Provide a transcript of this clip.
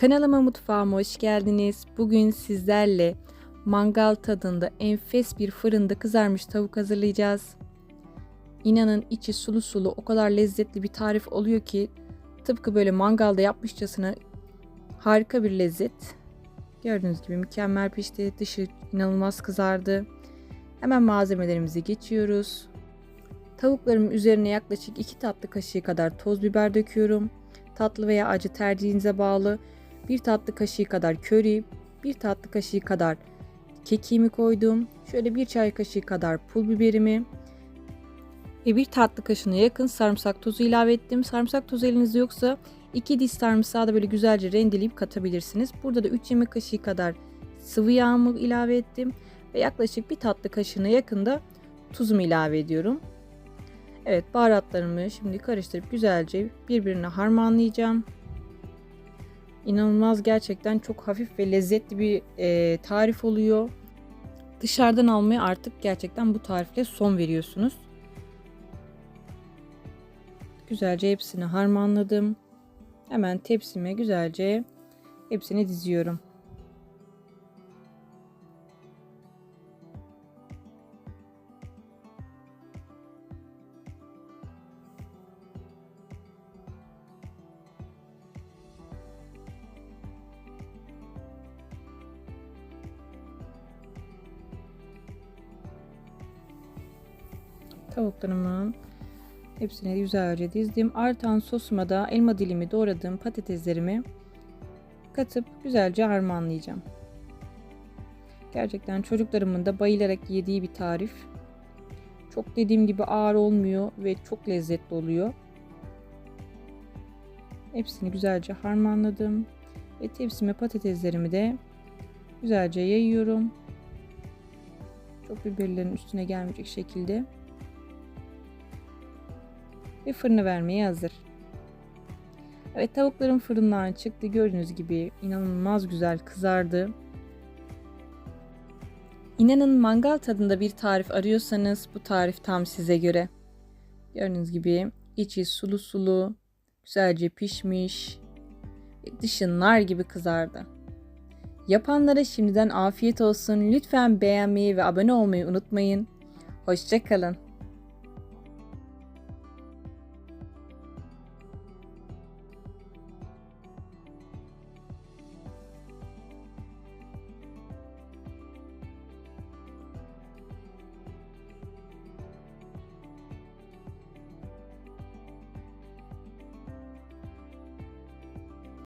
Kanalıma mutfağıma hoş geldiniz. Bugün sizlerle mangal tadında enfes bir fırında kızarmış tavuk hazırlayacağız. İnanın içi sulu sulu o kadar lezzetli bir tarif oluyor ki tıpkı böyle mangalda yapmışçasına harika bir lezzet. Gördüğünüz gibi mükemmel pişti. Dışı inanılmaz kızardı. Hemen malzemelerimizi geçiyoruz. Tavuklarımın üzerine yaklaşık 2 tatlı kaşığı kadar toz biber döküyorum. Tatlı veya acı tercihinize bağlı. 1 tatlı kaşığı kadar köri, 1 tatlı kaşığı kadar kekiğimi koydum. Şöyle 1 çay kaşığı kadar pul biberimi ve 1 tatlı kaşığına yakın sarımsak tozu ilave ettim. Sarımsak tozu elinizde yoksa 2 diş sarımsağı da böyle güzelce rendeleyip katabilirsiniz. Burada da 3 yemek kaşığı kadar sıvı yağımı ilave ettim ve yaklaşık 1 tatlı kaşığına yakında tuzumu ilave ediyorum. Evet baharatlarımı şimdi karıştırıp güzelce birbirine harmanlayacağım. İnanılmaz gerçekten çok hafif ve lezzetli bir e, tarif oluyor. Dışarıdan almaya artık gerçekten bu tarifle son veriyorsunuz. Güzelce hepsini harmanladım. Hemen tepsime güzelce hepsini diziyorum. Tavuklarımın hepsini güzelce dizdim. Artan sosuma da elma dilimi doğradığım patateslerimi katıp güzelce harmanlayacağım. Gerçekten çocuklarımın da bayılarak yediği bir tarif. Çok dediğim gibi ağır olmuyor ve çok lezzetli oluyor. Hepsini güzelce harmanladım. Ve tepsime patateslerimi de güzelce yayıyorum. Çok biberlerin üstüne gelmeyecek şekilde ve fırına vermeye hazır. Evet tavuklarım fırından çıktı. Gördüğünüz gibi inanılmaz güzel kızardı. İnanın mangal tadında bir tarif arıyorsanız bu tarif tam size göre. Gördüğünüz gibi içi sulu sulu, güzelce pişmiş dışı nar gibi kızardı. Yapanlara şimdiden afiyet olsun. Lütfen beğenmeyi ve abone olmayı unutmayın. Hoşçakalın.